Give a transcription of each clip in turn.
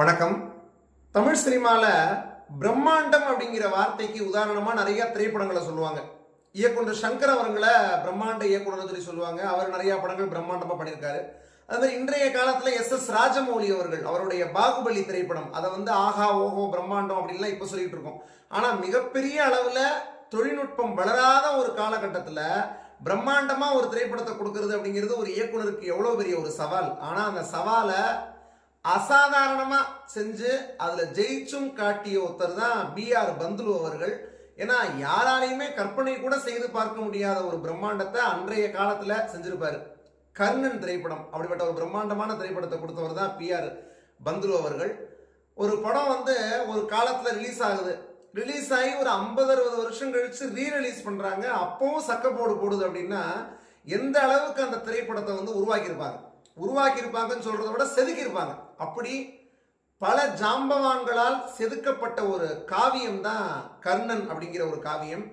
வணக்கம். தமிழ் சினிமாவில் பிரம்மாண்டம் அப்படிங்கிற வார்த்தைக்கு உதாரணமாக நிறைய திரைப்படங்களை சொல்லுவாங்க. இயக்குனர் சங்கர் அவர்களை பிரம்மாண்ட இயக்குனர் சொல்லி சொல்லுவாங்க. அவர் நிறைய படங்கள் பிரம்மாண்டமாக பண்ணியிருக்காரு. அது மாதிரி இன்றைய காலத்தில் எஸ் எஸ் ராஜமௌலி அவர்கள் அவருடைய பாகுபலி திரைப்படம் அதை வந்து ஆஹா ஓஹோ பிரம்மாண்டம் அப்படின்லாம் இப்போ சொல்லிட்டு இருக்கோம். ஆனால் மிகப்பெரிய அளவில் தொழில்நுட்பம் வளராத ஒரு காலகட்டத்தில் பிரம்மாண்டமாக ஒரு திரைப்படத்தை கொடுக்கறது அப்படிங்கிறது ஒரு இயக்குனருக்கு எவ்வளோ பெரிய ஒரு சவால். ஆனால் அந்த சவாலை அசாதாரணமா செஞ்சு அதுல ஜெயிச்சும் காட்டிய ஒருத்தர் தான் பிஆர் பந்துலு அவர்கள். ஏன்னா யாராலையுமே கற்பனை கூட செய்து பார்க்க முடியாத ஒரு பிரம்மாண்டத்தை அன்றைய காலத்துல செஞ்சிருப்பாரு. கர்ணன் திரைப்படம் அப்படிப்பட்ட ஒரு பிரம்மாண்டமான திரைப்படத்தை கொடுத்தவர் தான் பிஆர் பந்துலு அவர்கள். ஒரு படம் வந்து ஒரு காலத்துல ரிலீஸ் ஆகுது. ரிலீஸ் ஆகி ஒரு ஐம்பது அறுபது வருஷம் கழிச்சு ரீ ரிலீஸ் பண்றாங்க. அப்பவும் சக்கப்போடு போடுது அப்படின்னா எந்த அளவுக்கு அந்த திரைப்படத்தை வந்து உருவாக்கியிருப்பாங்க உருவாக்கியிருப்பாங்கன்னு சொல்கிறத விட செதுக்கியிருப்பாங்க. அப்படி பல ஜாம்பவான்களால் செதுக்கப்பட்ட ஒரு காவியம் தான் கர்ணன் அப்படிங்கிற ஒரு காவியம்.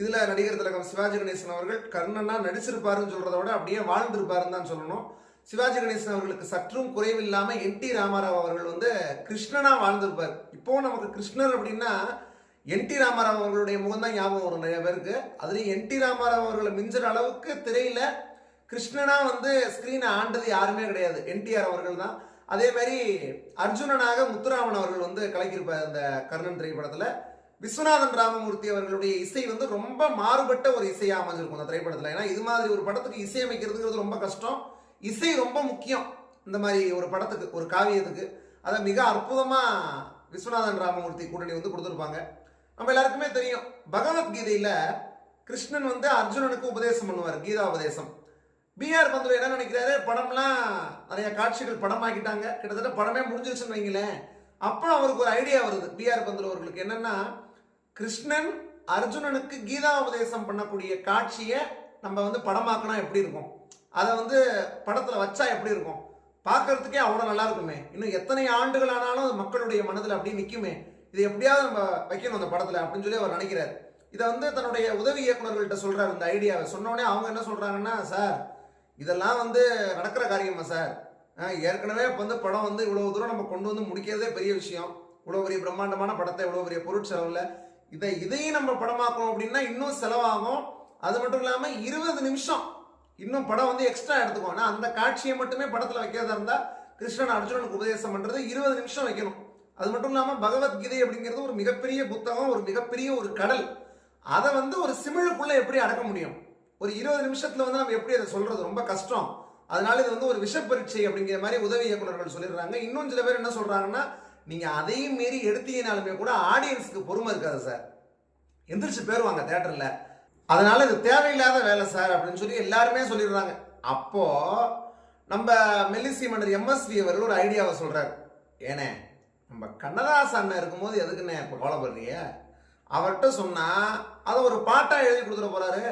இதுல நடிகர் திலகம் சிவாஜி கணேசன் அவர்கள் கர்ணனா நடிச்சிருப்பாருன்னு சொல்கிறத விட அப்படியே வாழ்ந்திருப்பாருன்னு தான் சொல்லணும். சிவாஜி கணேசன் அவர்களுக்கு சற்றும் குறைவில்லாம என் டி ராமாராவ் அவர்கள் வந்து கிருஷ்ணனா வாழ்ந்திருப்பார். இப்போ நமக்கு கிருஷ்ணர் அப்படின்னா என் டி ராமாராவ் அவர்களுடைய முகம் தான் ஞாபகம் வரும் நிறைய பேருக்கு. அதுலேயும் என் டி ராமாராவ் அவர்களை மிஞ்சுற அளவுக்கு திரையில கிருஷ்ணனா வந்து ஸ்கிரீனை ஆண்டது யாருமே கிடையாது. என்டிஆர் அவர்கள் தான் அதே மாதிரி அர்ஜுனனாக முத்துராமன் அவர்கள் வந்து கலக்கியிருப்பார் அந்த கர்ணன் திரைப்படத்துல. விஸ்வநாதன் ராமமூர்த்தி அவர்களுடைய இசை வந்து ரொம்ப மாறுபட்ட ஒரு இசையா அமைஞ்சிருக்கும் அந்த திரைப்படத்துல. ஏன்னா இது மாதிரி ஒரு படத்துக்கு இசையமைக்கிறதுங்கிறது ரொம்ப கஷ்டம். இசை ரொம்ப முக்கியம். இந்த மாதிரி ஒரு படத்துக்கு ஒரு காவியத்துக்கு. அதை மிக அற்புதமா விஸ்வநாதன் ராமமூர்த்தி கூட்டணி வந்து கொடுத்துருப்பாங்க. நம்ம எல்லாருக்குமே தெரியும். பகவத்கீதையில கிருஷ்ணன் வந்து அர்ஜுனனுக்கு உபதேசம் பண்ணுவார் கீதா உபதேசம். பிஆர் பந்துல என்ன நினைக்கிறாரு? படம்லாம் நிறைய காட்சிகள் படமாக்கிட்டாங்க. கிட்டத்தட்ட படமே முடிஞ்சிருச்சுன்னு வைங்களேன். அப்போ அவருக்கு ஒரு ஐடியா வருது. பிஆர் பந்துல அவர்களுக்கு என்னன்னா கிருஷ்ணன் அர்ஜுனனுக்கு கீதா உபதேசம் பண்ணக்கூடிய காட்சியை நம்ம வந்து படமாக்கினா எப்படி இருக்கும்? அதை வந்து படத்துல வச்சா எப்படி இருக்கும்? பார்க்கறதுக்கே அவ்வளோ நல்லா இருக்குமே. இன்னும் எத்தனை ஆண்டுகள் ஆனாலும் அது மக்களுடைய மனதில் அப்படியே நிற்குமே இது எப்படியாவது நம்ம வைக்கணும் அந்த படத்தில் அப்படின்னு சொல்லி அவர் நினைக்கிறார். இதை வந்து தன்னுடைய உதவி இயக்குநர்கள்ட்ட சொல்கிறார் இந்த ஐடியாவை சொன்னோடனே அவங்க என்ன சொல்கிறாங்கன்னா சார் இதெல்லாம் வந்து நடக்கிற காரியமா சார்? ஏற்கனவே இப்போ வந்து படம் வந்து இவ்வளவு தூரம் நம்ம கொண்டு வந்து முடிக்கிறதே பெரிய விஷயம். இவ்வளோ பெரிய பிரம்மாண்டமான படத்தை இவ்வளோ பெரிய பொருட்செலவில் இதை இதையும் நம்ம படமாக்கணும் அப்படின்னா இன்னும் செலவாகும். அது மட்டும் இல்லாமல் இருபது நிமிஷம் இன்னும் படம் வந்து எக்ஸ்ட்ரா எடுத்துக்கோ ஆனால் அந்த காட்சியை மட்டுமே படத்தில் வைக்கிறதா இருந்தால் கிருஷ்ணன் அர்ஜுனனுக்கு உபதேசம் பண்ணுறது இருபது நிமிஷம் வைக்கணும். அது மட்டும் இல்லாமல் பகவத்கீதை அப்படிங்கிறது ஒரு மிகப்பெரிய புத்தகம் ஒரு மிகப்பெரிய ஒரு கடல். அதை வந்து ஒரு சிமிழுக்குள்ள எப்படி அடக்க முடியும்? ஒரு இருபது நிமிஷத்தில் வந்து நம்ம எப்படி அதை சொல்கிறது ரொம்ப கஷ்டம். அதனால இது வந்து ஒரு விஷ பரீட்சை அப்படிங்கிற மாதிரி உதவி இயக்குனர்கள் சொல்லிடுறாங்க. இன்னும் சில பேர் என்ன சொல்கிறாங்கன்னா நீங்கள் அதையும் மீறி எடுத்தீங்கனாலுமே கூட ஆடியன்ஸுக்கு பொறுமை இருக்காது சார். எந்திரிச்சு போயிருவாங்க தேட்டரில் அதனால இது தேவையில்லாத வேலை சார் அப்படின்னு சொல்லி எல்லாருமே சொல்லிடுறாங்க. அப்போது நம்ம மெல்லிசி மன்னர் எம்எஸ்வி அவர்கள் ஒரு ஐடியாவை சொல்கிறார் ஏனே நம்ம கண்ணதாசன் அண்ணன் இருக்கும்போது எதுக்குண்ணே இப்போ கவலைப்படுறீங்க அவர்கிட்ட சொன்னால் அதை ஒரு பாட்டாக எழுதி கொடுத்துட போகிறாரு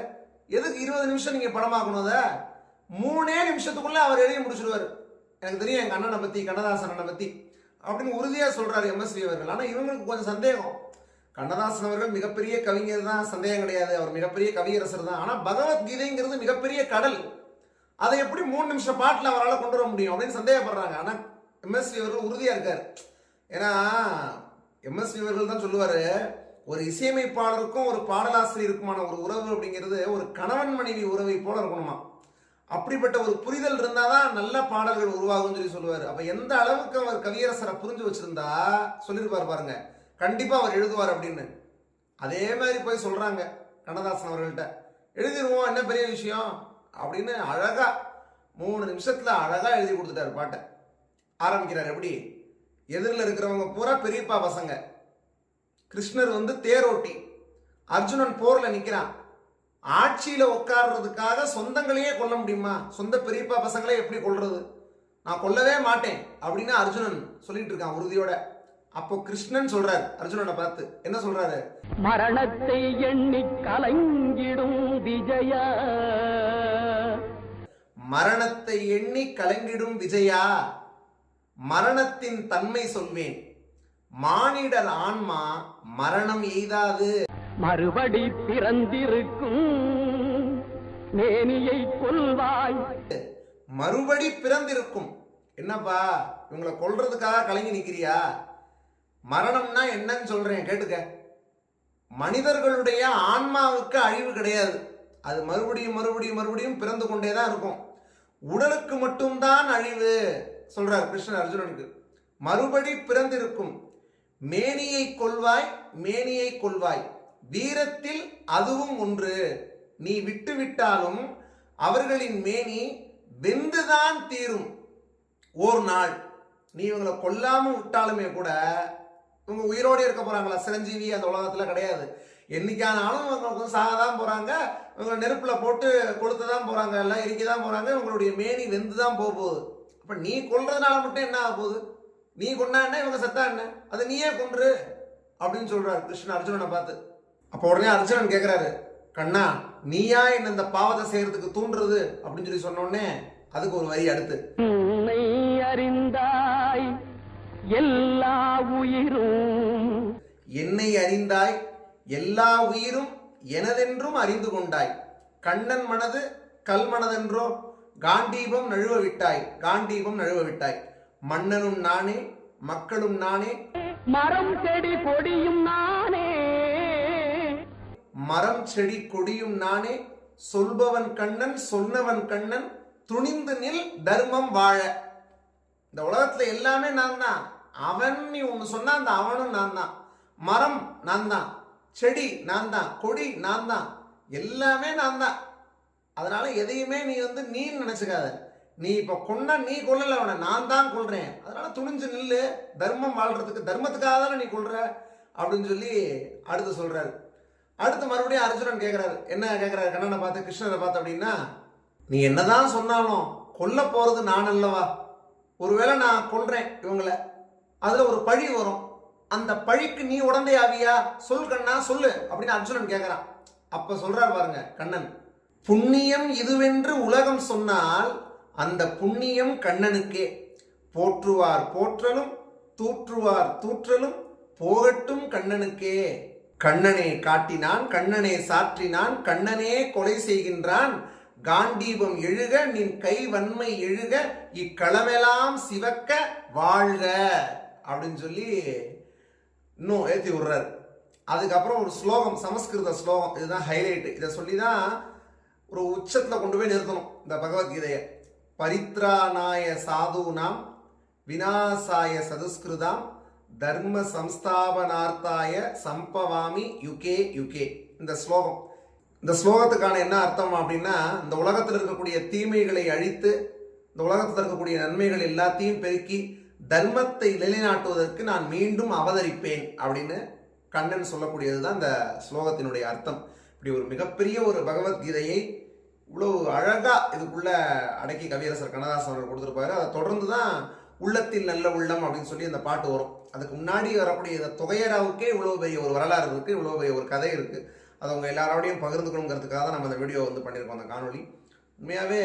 எதுக்கு இருபது நிமிஷம் நீங்க படமாக்கணும் அதை? மூணே நிமிஷத்துக்குள்ள அவர் எழுதி முடிச்சிடுவாரு எனக்கு தெரியும் எங்க அண்ணனை பத்தி கண்ணதாசன் அண்ணனை பத்தி. அப்படின்னு உறுதியா சொல்றாரு எம்எஸ்வி அவர்கள் ஆனா இவங்களுக்கு கொஞ்சம் சந்தேகம். கண்ணதாசன் அவர்கள் மிகப்பெரிய கவிஞர் தான் சந்தேகம் கிடையாது. அவர் மிகப்பெரிய கவியரசர் தான். ஆனா பகவத்கீதைங்கிறது மிகப்பெரிய கடல். அதை எப்படி மூணு நிமிஷம் பாட்டில் அவரால் கொண்டு வர முடியும் அப்படின்னு சந்தேகப்படுறாங்க. ஆனால் எம்எஸ்வி அவர்கள் உறுதியாக இருக்கார். ஏன்னா எம்எஸ்வி அவர்கள் தான் சொல்லுவார் ஒரு இசையமைப்பாளருக்கும் ஒரு பாடலாசிரியருக்குமான ஒரு உறவு அப்படிங்கிறது ஒரு கணவன் மனைவி உறவை போல இருக்கணுமா? அப்படிப்பட்ட ஒரு புரிதல் இருந்தாதான் நல்ல பாடல்கள் உருவாகும் சொல்லி சொல்லுவார். அப்ப எந்த அளவுக்கு அவர் கவியரசரை புரிஞ்சு வச்சிருந்தா சொல்லியிருப்பார் பாருங்க. கண்டிப்பா அவர் எழுதுவார் அப்படின்னு. அதே மாதிரி போய் சொல்றாங்க கண்ணதாசன் அவர்கள்ட்ட. எழுதிடுவோம் என்ன பெரிய விஷயம்? அப்படின்னு அழகா மூணு நிமிஷத்துல அழகா எழுதி கொடுத்துட்டாரு பாட்டை. ஆரம்பிக்கிறார். எப்படி? எதிரில் இருக்கிறவங்க பூரா பெரியப்பா பசங்க. கிருஷ்ணர் வந்து தேரோட்டி. அர்ஜுனன் போர்ல நிக்கிறான். ஆட்சியில உட்கார்றதுக்காக சொந்தங்களையே கொல்ல முடியுமா? சொந்த பெரியப்பா பசங்களே எப்படி கொல்றது? நான் கொல்லவே மாட்டேன் அப்படின்னு அர்ஜுனன் சொல்லிட்டு இருக்கான் உறுதியோட. அப்போ கிருஷ்ணன் சொல்றாரு அர்ஜுனனை பார்த்து. என்ன சொல்றாரு? மரணத்தை எண்ணி கலங்கிடும் விஜயா. மரணத்தை எண்ணி கலங்கிடும் விஜயா. மரணத்தின் தன்மை சொல்வேன். மானிடர் ஆன்மா மரணம் எய்தாது. மறுபடி பிறந்திருக்கும் மேனியை கொல்வாய். மறுபடி பிறந்திருக்கும். என்னப்பா இவங்களை கொல்றதுக்காக கலங்கி நிக்கிறியா? மரணம்னா என்னன்னு சொல்றேன் கேட்டுக்க. மனிதர்களுடைய ஆன்மாவுக்கு அழிவு கிடையாது. அது மறுபடியும் மறுபடியும் மறுபடியும் பிறந்து கொண்டே தான் இருக்கும். உடலுக்கு மட்டும்தான் அழிவு சொல்றார் கிருஷ்ணர் அர்ஜுனனுக்கு. மறுபடி பிறந்திருக்கும். மேனியை கொள்வாய் மேனியை கொள்வாய். வீரத்தில் அதுவும் ஒன்று. நீ விட்டு விட்டாலும் அவர்களின் மேனி வெந்துதான் தீரும். ஒரு நாள். நீ இவங்களை கொல்லாம விட்டாலுமே கூட இவங்க உயிரோடு இருக்க போறாங்களா? சிரஞ்சீவி அந்த உலகத்துல கிடையாது. என்னைக்கானாலும் இவங்க சாகதான் சாக தான் போறாங்க. இவங்க நெருப்புல போட்டு கொளுத்து தான் போறாங்க. எல்லாம் எரிக்க தான் போறாங்க. இவங்களுடைய மேனி வெந்து தான் போக போகுது. அப்ப நீ கொல்றதுனால மட்டும் என்ன ஆக போகுது? நீ கொண்டா என்ன? இவங்க செத்தா என்ன? அதை நீயே கொன்று அப்படின்னு சொல்றாரு கிருஷ்ணன் அர்ஜுனனை பார்த்து. அப்போ உடனே அர்ஜுனன் கேட்கிறாரு கண்ணா நீயா என்ன இந்த பாவத்தை செய்யறதுக்கு தூண்டுறது? அப்படின்னு சொல்லி சொன்ன உடனே அதுக்கு ஒரு வரி அடுத்து. அறிந்தாய் எல்லா உயிரும். என்னை அறிந்தாய் எல்லா உயிரும் எனதென்றும் அறிந்து கொண்டாய். கண்ணன் மனது கல் மனதென்றோ காண்டீபம் நழுவ விட்டாய். காண்டீபம் நழுவ விட்டாய். மன்னனும் நானே மக்களும் நானே. மரம் செடி கொடியும் நானே. மரம் செடி கொடியும் நானே. சொல்பவன் கண்ணன் சொன்னவன் கண்ணன் துணிந்து நில் தர்மம் வாழ. இந்த உலகத்துல எல்லாமே நான் தான் அவன் நீ ஒன்று சொன்னா அந்த அவனும் நான் தான் மரம் நான் தான் செடி நான் தான் கொடி நான் தான் எல்லாமே நான் தான் அதனால எதையுமே நீ வந்து நீ நினைச்சுக்காத. நீ இப்போ கொன்ன நீ கொல்லல அவனை நான் தான் கொள்றேன் அதனால துணிஞ்சு நில்லு தர்மம் வாழ்றதுக்கு தர்மத்துக்காக தானே நீ கொள்ற அப்படின்னு சொல்லி அடுத்து சொல்றாரு. அடுத்து மறுபடியும் அர்ஜுனன் கேட்குறாரு என்ன கேட்குறாரு கண்ணனை பார்த்து கிருஷ்ணரை பார்த்து அப்படின்னா நீ என்னதான் சொன்னாலும் கொல்ல போறது நான் அல்லவா? ஒருவேளை நான் கொல்றேன் இவங்கள. அதுல ஒரு பழி வரும். அந்த பழிக்கு நீ உடந்தை ஆவியா? சொல் கண்ணா சொல்லு அப்படின்னு அர்ஜுனன் கேட்குறான் அப்ப சொல்றாரு பாருங்க கண்ணன். புண்ணியம் இதுவென்று உலகம் சொன்னால் அந்த புண்ணியம் கண்ணனுக்கே. போற்றுவார் போற்றலும் தூற்றுவார் தூற்றலும் போகட்டும் கண்ணனுக்கே. கண்ணனே காட்டினான் கண்ணனே சாற்றினான் கண்ணனே கொலை செய்கின்றான். காண்டீபம் எழுக நின் கை வன்மை எழுக இக்களமெல்லாம் சிவக்க வாழ்க அப்படின்னு சொல்லி இன்னும் ஏற்றி விடுறாரு. அதுக்கப்புறம் ஒரு ஸ்லோகம் சமஸ்கிருத ஸ்லோகம் இதுதான் ஹைலைட் இதை சொல்லி தான் ஒரு உச்சத்தில் கொண்டு போய் நிறுத்தணும் இந்த பகவத்கீதையை. பரித்ராணாய சாதுனாம் விநாசாய சதுஸ்கிருதாம் தர்ம சம்ஸ்தாபனார்த்தாய சம்பவாமி யுகே யுகே. இந்த ஸ்லோகம். இந்த ஸ்லோகத்துக்கான என்ன அர்த்தம் அப்படின்னா இந்த உலகத்தில் இருக்கக்கூடிய தீமைகளை அழித்து இந்த உலகத்தில் இருக்கக்கூடிய நன்மைகள் எல்லாத்தையும் பெருக்கி தர்மத்தை நிலைநாட்டுவதற்கு நான் மீண்டும் அவதரிப்பேன் அப்படின்னு கண்ணன் சொல்லக்கூடியது தான் இந்த ஸ்லோகத்தினுடைய அர்த்தம். இப்படி ஒரு மிகப்பெரிய ஒரு பகவத்கீதையை இவ்வளோ அழகாக இதுக்குள்ள அடக்கி கவியரசர் கண்ணதாசன் அவர்கள் கொடுத்துருப்பாரு. அதை தொடர்ந்து தான் உள்ளத்தில் நல்ல உள்ளம் அப்படின்னு சொல்லி அந்த பாட்டு வரும். அதுக்கு முன்னாடி வரக்கூடிய இந்த தொகையராவுக்கே இவ்வளோ பெரிய ஒரு வரலாறு இருக்கு இவ்வளோ பெரிய ஒரு கதை இருக்குது அதை அவங்க எல்லாரோடையும் பகிர்ந்துக்கணுங்கிறதுக்காக தான் நம்ம அந்த வீடியோ வந்து பண்ணியிருக்கோம் அந்த காணொளி. உண்மையாகவே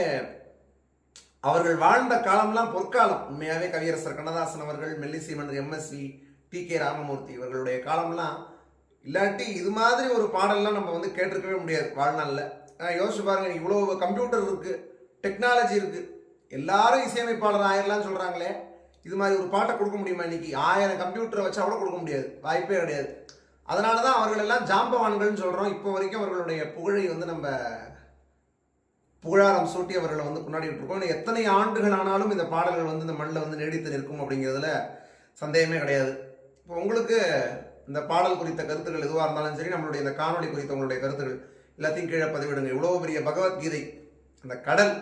அவர்கள் வாழ்ந்த காலம்லாம் பொற்காலம். உண்மையாகவே கவியரசர் கண்ணதாசன் அவர்கள் மெல்லிசீமன் எம்எஸ்வி டி கே ராமமூர்த்தி இவர்களுடைய காலம்லாம் இல்லாட்டி இது மாதிரி ஒரு பாடல்லாம் நம்ம வந்து கேட்டிருக்கவே முடியாது வாழ்நாளில். யோசிச்சு பாருங்க இவ்வளோ கம்ப்யூட்டர் இருக்குது டெக்னாலஜி இருக்குது எல்லாரும் இசையமைப்பாளர் ஆயிரலாம்னு சொல்கிறாங்களே இது மாதிரி ஒரு பாட்டை கொடுக்க முடியுமா இன்றைக்கி ஆயிரம் கம்ப்யூட்டரை வச்சா கூட கொடுக்க முடியாது. வாய்ப்பே கிடையாது. அதனால தான் அவர்கள் எல்லாம் ஜாம்பவான்கள்னு சொல்கிறோம் இப்போ வரைக்கும் அவர்களுடைய புகழை வந்து நம்ம புகழாரம் சூட்டி அவர்களை வந்து கொண்டாடி விட்டுருக்கோம். இன்னும் எத்தனை ஆண்டுகள் ஆனாலும் இந்த பாடல்கள் வந்து இந்த மண்ணில் வந்து நீடித்து நிற்கும் அப்படிங்கிறதுல சந்தேகமே கிடையாது. இப்போ உங்களுக்கு இந்த பாடல் குறித்த கருத்துக்கள் எதுவாக இருந்தாலும் சரி நம்மளுடைய இந்த காணொளி குறித்த உங்களுடைய கருத்துக்கள் எல்லாத்தையும் கீழே பதிவிடுங்க. இவ்வளோ பெரிய பகவத்கீதை அந்த கடல்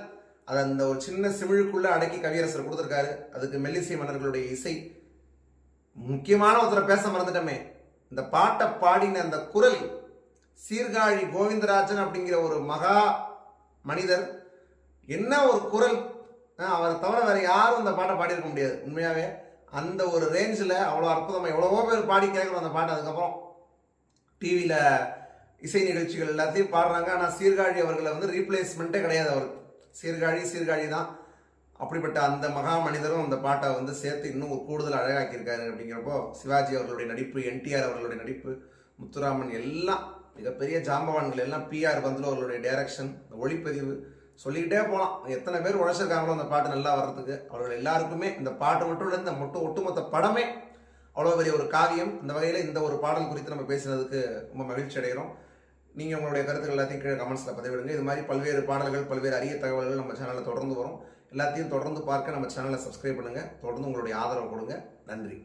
அதை அந்த ஒரு சின்ன சிமிழுக்குள்ளே அடக்கி கவியரசர் கொடுத்துருக்காரு. அதுக்கு மெல்லிசை மன்னர்களுடைய இசை. முக்கியமான ஒருத்தரை பேச மறந்துட்டோமே. இந்த பாட்டை பாடின அந்த குரல் சீர்காழி கோவிந்தராஜன் அப்படிங்கிற ஒரு மகா மனிதர். என்ன ஒரு குரல்? அவரை தவிர வேற யாரும் அந்த பாட்டை பாடியிருக்க முடியாது உண்மையாகவே அந்த ஒரு ரேஞ்சில் அவ்வளோ அற்புதமாக எவ்வளவோ பேர் பாடி கேட்குறோம் அந்த பாட்டு. அதுக்கப்புறம் டிவியில் இசை நிகழ்ச்சிகள் எல்லாத்தையும் பாடுறாங்க. ஆனால் சீர்காழி அவர்களை வந்து ரீப்ளேஸ்மெண்ட்டே கிடையாது அவருக்கு. சீர்காழி சீர்காழி தான். அப்படிப்பட்ட அந்த மகா மனிதரும் அந்த பாட்டை வந்து சேர்த்து இன்னும் ஒரு கூடுதல் அழகாக்கியிருக்காரு அப்படிங்கிறப்போ சிவாஜி அவர்களுடைய நடிப்பு என்டிஆர் அவர்களுடைய நடிப்பு முத்துராமன் எல்லாம் மிகப்பெரிய ஜாம்பவான்கள் எல்லாம் பிஆர் பந்துலு அவர்களுடைய டைரக்ஷன் ஒளிப்பதிவு சொல்லிக்கிட்டே போகலாம் எத்தனை பேர் உழைச்சிருக்காங்களோ அந்த பாட்டு நல்லா வர்றதுக்கு. அவர்கள் எல்லாருக்குமே இந்த பாட்டு மட்டும் இல்லை இந்த மொட்டு ஒட்டுமொத்த படமே அவ்வளோ பெரிய ஒரு காவியம். இந்த வகையில் இந்த ஒரு பாடல் குறித்து நம்ம பேசுனதுக்கு ரொம்ப மகிழ்ச்சி அடைகிறோம் நீங்கள் உங்களுடைய கருத்துக்கள் எல்லாத்தையும் கீழே கமெண்ட்ஸில் பதிவிடுங்க. இது மாதிரி பல்வேறு பாடல்கள் பல்வேறு அரிய தகவல்கள் நம்ம சேனலில் தொடர்ந்து வரும். எல்லாத்தையும் தொடர்ந்து பார்க்க நம்ம சேனலை சப்ஸ்கிரைப் பண்ணுங்கள் தொடர்ந்து உங்களுடைய ஆதரவு கொடுங்க. நன்றி.